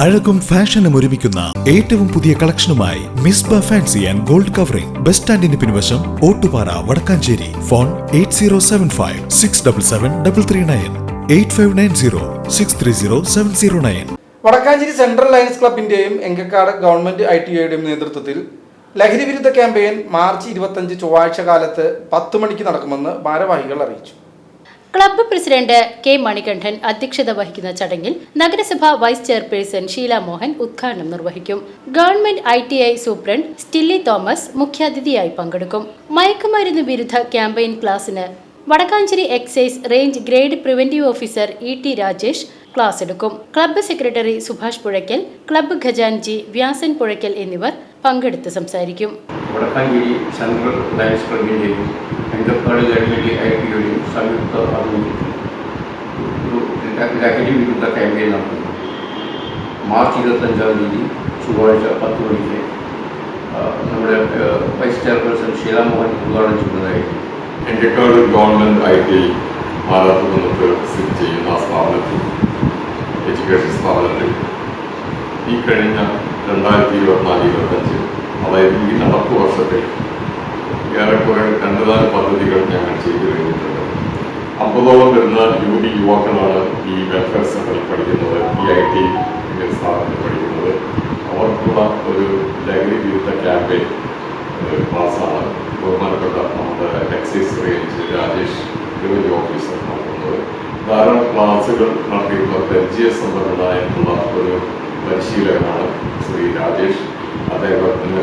അഴകും ഫാഷനും ഒരുമിക്കുന്ന ഏറ്റവും പുതിയ കളക്ഷനുമായി മിസ് ബ fancy and gold covering. Bus സ്റ്റാൻഡിന് പിൻവശം Ottupara Vadakkanchery. Phone eight zero seven five six double seven double three nine. Eight five nine zero six three zero seven zero nine. Vadakkanchery central lions ക്ലബിന്റെയും Engakkad government I T ഐയുടെയും നേതൃത്വത്തിൽ ലഹരി വിരുദ്ധ campaign March ഇരുപത്തഞ്ച് ചൊവ്വാഴ്ച കാലത്ത് പത്ത് മണിക്ക് നടക്കുമെന്ന് ഭാരവാഹികൾ അറിയിച്ചു. ക്ലബ്ബ് പ്രസിഡന്റ് കെ മണികണ്ഠൻ അധ്യക്ഷത വഹിക്കുന്ന ചടങ്ങിൽ നഗരസഭ വൈസ് ചെയർപേഴ്സൺ ഷീല മോഹൻ ഉദ്ഘാടനം നിർവഹിക്കും. Government I T I superintendent Stilly Thomas മുഖ്യാതിഥിയായി പങ്കെടുക്കും. മയക്കുമരുന്ന് വിരുദ്ധ ക്യാമ്പയിൻ ക്ലാസിന് Vadakkanchery excise range grade preventive officer E T Rajesh class എടുക്കും. Club secretary Subhash Puzhakkal club ഖജാൻജി Vyasan Puzhakkal എന്നിവർ പങ്കെടുത്ത് സംസാരിക്കും. എങ്കക്കാട് ഗവൺമെന്റ് ഐ ടിയുടെയും സംയുക്ത ആഭിമുഖ്യത്തിൽ ഒരു ലഹരി വിരുദ്ധ ക്യാമ്പയിൻ നടത്തുന്നു മാർച്ച് ഇരുപത്തഞ്ചാം തീയതി ചൊവ്വാഴ്ച പത്ത് മണിക്ക് ആ, നമ്മുടെ ആ, വൈസ് ചെയർപേഴ്സൺ ഷീലാമോഹൻ ഉദ്ഘാടനം ചെയ്യുന്നതായിരിക്കും. എന്റെക്കാട് ഗവൺമെന്റ് ഐ ടി മാറാത്തുകുന്നത്ത് സ്ഥിതി ചെയ്യുന്ന ആ സ്ഥാപനത്തിൽ എഡ്യൂക്കേഷൻ സ്ഥാപനത്തിൽ. ഈ കഴിഞ്ഞ രണ്ടായിരത്തി ഇരുപത്തിനാല് ഇരുപത്തഞ്ച് അതായത് ഈ നടപ്പ് വർഷത്തിൽ ഏറെക്കുറെ രണ്ടുനാല് പദ്ധതികൾ ഞങ്ങൾ ചെയ്തു കഴിഞ്ഞിട്ടുണ്ട്. അമ്പതോളം വരുന്ന യുവതി യുവാക്കളാണ് ഈ വെൽഫെയർ സെന്ററിൽ പഠിക്കുന്നത് ഈ ഐ ടി സ്ഥാപനത്തിൽ പഠിക്കുന്നത്. അവർക്കുള്ള ഒരു ലഹരി വിരുദ്ധ ക്യാമ്പയിൻ ക്ലാസ്സാണ് ബഹുമാനപ്പെട്ട നമ്മുടെ excise range Rajesh revenue officer നടത്തുന്നത്. ധാരാളം ക്ലാസ്സുകൾ നടത്തിയിട്ടുള്ള പരിചയ സമ്പന്നനായിട്ടുള്ള ഒരു പരിശീലകനാണ് ശ്രീ രാജേഷ്. അദ്ദേഹത്തിന്